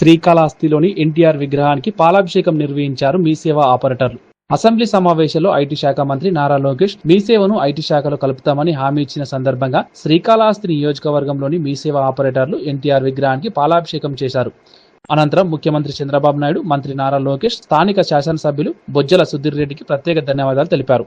శ్రీకాళహస్తిలోని ఎన్టీఆర్ విగ్రహానికి పాలాభిషేకం నిర్వహించారు మీ సేవా ఆపరేటర్లు. అసెంబ్లీ సమావేశంలో ఐటీ శాఖ మంత్రి నారా లోకేష్ మీసేవను ఐటీ శాఖలో కలుపుతామని హామీ ఇచ్చిన సందర్భంగా శ్రీకాళహస్తి నియోజకవర్గంలోని మీసేవ ఆపరేటర్లు ఎన్టీఆర్ విగ్రహానికి పాలాభిషేకం చేశారు. అనంతరం ముఖ్యమంత్రి చంద్రబాబు నాయుడు మంత్రి నారా లోకేష్ స్థానిక శాసనసభ్యులు బొజ్జల సుధీర్ రెడ్డికి ప్రత్యేక ధన్యవాదాలు తెలిపారు.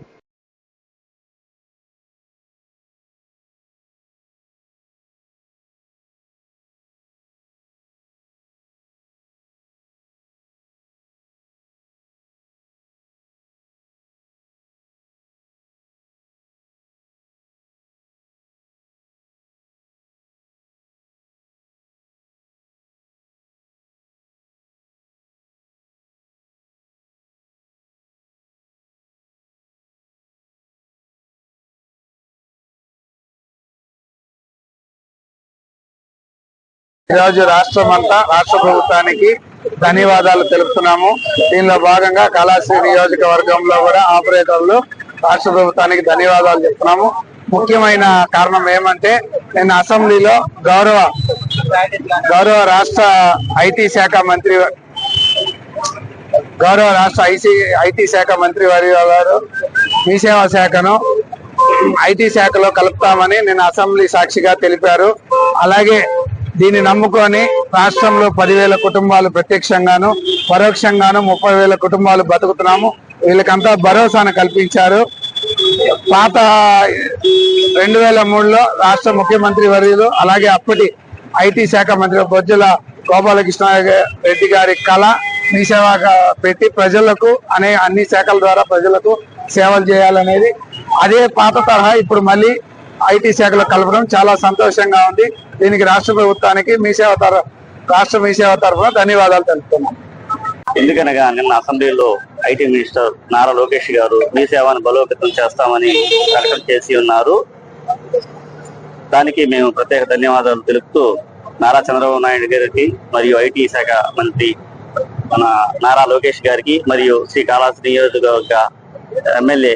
ఈరోజు రాష్ట్రం అంతా రాష్ట్ర ప్రభుత్వానికి ధన్యవాదాలు తెలుపుతున్నాము. దీనిలో భాగంగా కళాశ్రీ నియోజకవర్గంలో కూడా ఆపరేటర్లు రాష్ట్ర ప్రభుత్వానికి ధన్యవాదాలు చెప్తున్నాము. ముఖ్యమైన కారణం ఏమంటే నేను అసెంబ్లీలో గౌరవ గౌరవ రాష్ట్ర ఐటీ శాఖ మంత్రి గౌరవ రాష్ట్ర ఐసీ ఐటీ శాఖ మంత్రి వారి గారు మీ సేవా శాఖను ఐటీ శాఖలో కలుపుతామని నేను అసెంబ్లీ సాక్షిగా తెలిపారు. అలాగే దీన్ని నమ్ముకొని రాష్ట్రంలో పదివేల కుటుంబాలు ప్రత్యక్షంగాను పరోక్షంగాను ముప్పై వేల కుటుంబాలు బతుకుతున్నాము. వీళ్ళకంతా భరోసాను కల్పించారు. పాత రెండు వేల మూడులో రాష్ట్ర ముఖ్యమంత్రి వర్యులు అలాగే అప్పటి ఐటీ శాఖ మంత్రి బొజ్జల గోపాలకృష్ణ రెడ్డి గారి కళ మీ సేవగా పెట్టి ప్రజలకు అనే అన్ని శాఖల ద్వారా ప్రజలకు సేవలు చేయాలనేది. అదే పాత తరహా ఇప్పుడు మళ్ళీ ఐటీ శాఖలో కలపడం చాలా సంతోషంగా ఉంది. దీనికి రాష్ట్ర ప్రభుత్వానికి మీ సేవ రాష్ట్ర మీ సేవ తరఫున ధన్యవాదాలు తెలుపుతున్నాం. ఎందుకనగా నిన్న అసెంబ్లీలో ఐటీ మినిస్టర్ నారా లోకేష్ గారు మీ సేవను బలోపేతం చేస్తామని ప్రకటన చేసి ఉన్నారు. దానికి మేము ప్రత్యేక ధన్యవాదాలు తెలుపుతూ నారా చంద్రబాబు నాయుడు గారికి మరియు ఐటీ శాఖ మంత్రి మన నారా లోకేష్ గారికి మరియు శ్రీ శ్రీకాళహస్తి నియోజకవర్గ ఎమ్మెల్యే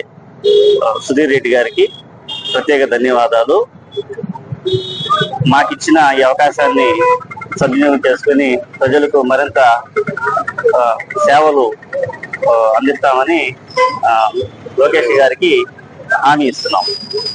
సుధీర్ రెడ్డి గారికి ప్రత్యేక ధన్యవాదాలు. మాకిచ్చిన ఈ అవకాశాన్ని సద్వినియోగం చేసుకుని ప్రజలకు మరింత సేవలు అందిస్తామని లోకేష్ గారికి హామీ ఇస్తున్నాం.